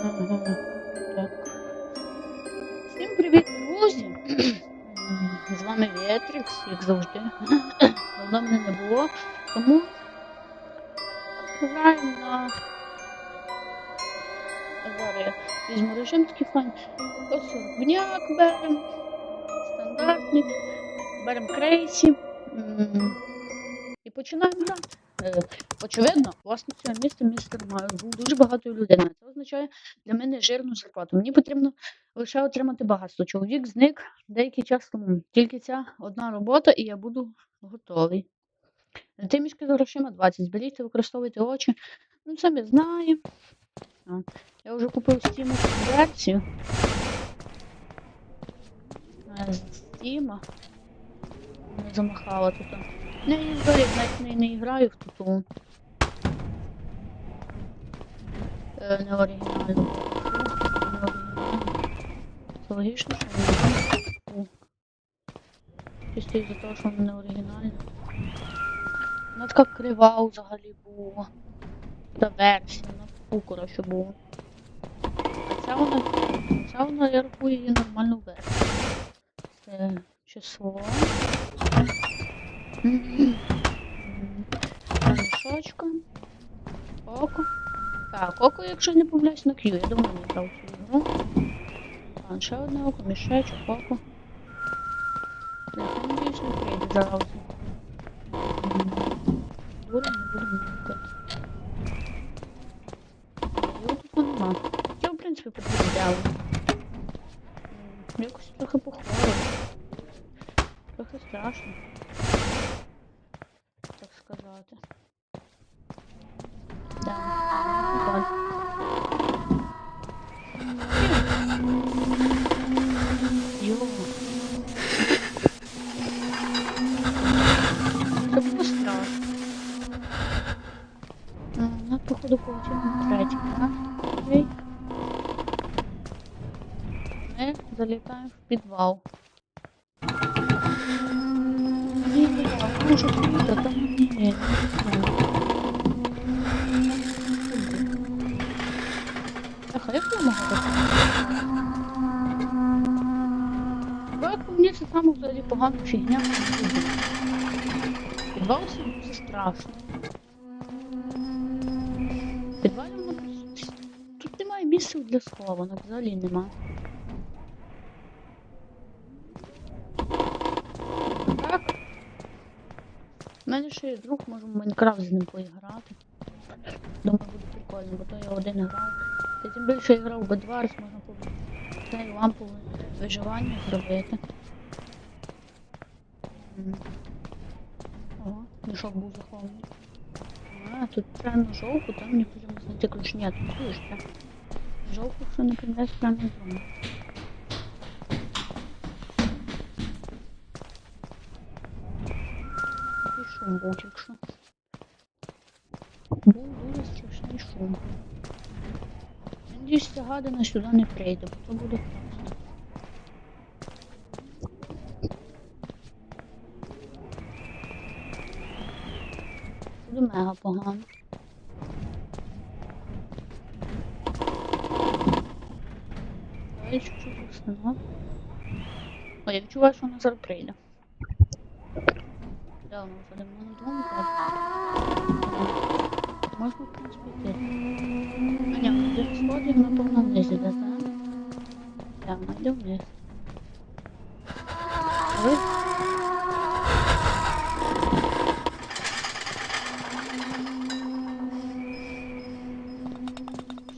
Так. Всім привіт, друзі! З вами Вєтрікс, як завжди. Давно мене не було, тому граємо на. Зараз я візьму режим такий файн. Ось сорокняк беремо. Стандартний. Беремо крейсі. І починаємо грати. Е, Очевидно, власне цього міста містер Майер був дуже багатою людиною. Це означає для мене жирну зарплату. Мені потрібно лише отримати багатство. Чоловік зник деякий час тому. Тільки ця одна робота, і я буду готовий. Ти мішки з грошима 20. Зберіть використовуйте очі. Ну, самі знаємо. Я вже купив Steam версію. Е, Steam. Не замахала тут. Не граю, навіть не, не граю в туту. Е, не оригінальну. Це логічно, що не Чисто із-за того, що вона не оригінальна. Вона така крива взагалі була. Та версія, вона таку, коротше, була. А ця вона, ця вона, я рахую її нормальну версію. Це число. Мішочка. Око. Так, око, якщо не помиляюсь, на Q. Я давно не грав в цю ігру. А, ще одне око, мішечок, око. Я надіюсь, не прийде зараз. Будемо, не будемо нюхати. Його тут нема. Я, в принципі, підглядала. Якось трохи похвалив. Трохи страшно. Так сказати. Да. Так. Йо. Це було страшно. А, Ну, походу, получила третій, так? Окей. Ми залітаємо в підвал. Ні, а круто, там ні. А як я можу так? Так, мені це саме взагалі погана фігня. Підвал це страшно. В Підвалі воно просто- Тут немає місця для схованок, взагалі нема. Так. У мене ще є друг, можемо в Майнкрафт з ним поіграти. Думаю, буде прикольно, бо то я один грав. Та тим більше я грав в Bedwars, можна по з нею лампове виживання зробити. Ого, мішок був захований. А, тут прямо жовку, там мені потрібно знайти ключ. Ні, тут ключ, так. Жовку, якщо не помиляюсь, прямо не зроблю. Такий якщо. Був дуже страшний шум. Надіюсь, ця гадина сюди не прийде, бо то буде класно. Буде мега погано. Давай чуть-чуть встану. О, я відчуваю, що вона зараз прийде. Де вона вже де вона вдома? Можна, в принципі, йти. А ні, вона йде в сході, вона повна вниз іде, так? Так, вона йде вниз. Ой.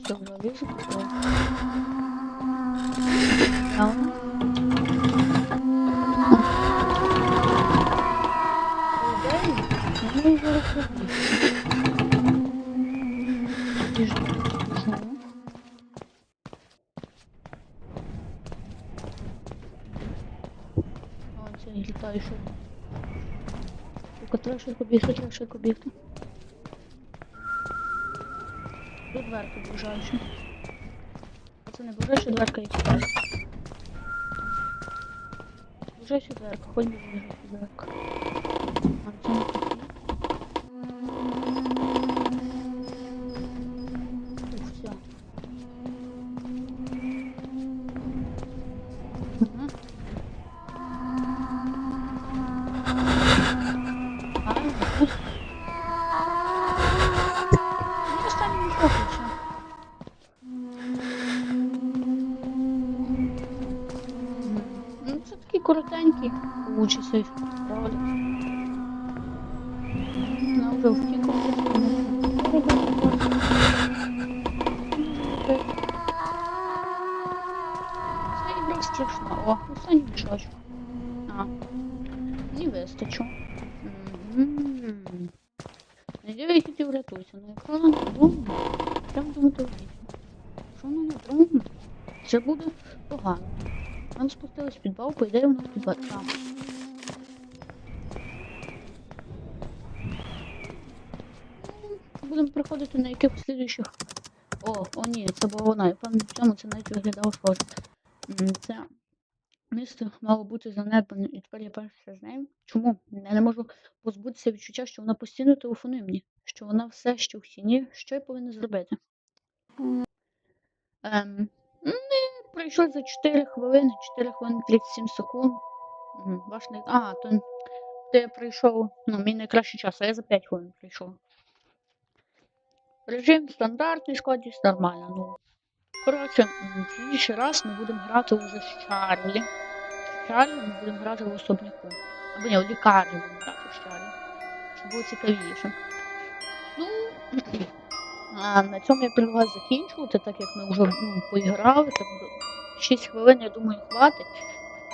Все, вже вижу, купила. А вона? Ну, я розроблю. Біжу, біжу. А, літаю що. Сука, треба швидко бігти, треба швидко бігти. Тут дверка ближайші. Це не ближайша дверка, як тепер. Ближайша дверка, хоч не ближайша дверка. А, це не получиться ролик. Вона вже втікла. Це ігра страшна. О, останній мішочок. А, не вистачу. Мгм. Надію, які ти врятуйся на екран. Дрон. Прям думати вийде. Що воно не дрон? Це буде погано. Нам спустились в підвал, по ідеї у нас підвал. Будемо приходити на якихось слідуючих. О, о ні, це була вона. Я певно в цьому це навіть виглядало схоже. Це місце мало бути занедбане, і тепер я перше з нею. Чому? Я не можу позбутися відчуття, що вона постійно телефонує мені, що вона все ще в сіні. Що я повинна зробити? Ем, ми пройшли за 4 хвилини, 4 хвилини 37 секунд. Ваш най... А, то ти прийшов, ну, мій найкращий час, а я за 5 хвилин прийшов. Режим стандартний, складність нормально, ну. Коротше, в інший раз ми будемо грати вже з Чарлі. З Чарлі ми будемо грати в особняку. Або ні, у лікарні будемо грати з Чарлі. Щоб було цікавіше. Ну, а на цьому я предлагаю закінчувати, так як ми вже ну, поіграли. Так, 6 хвилин, я думаю, хватить.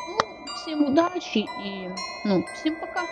Ну, всім удачі і ну, всім пока.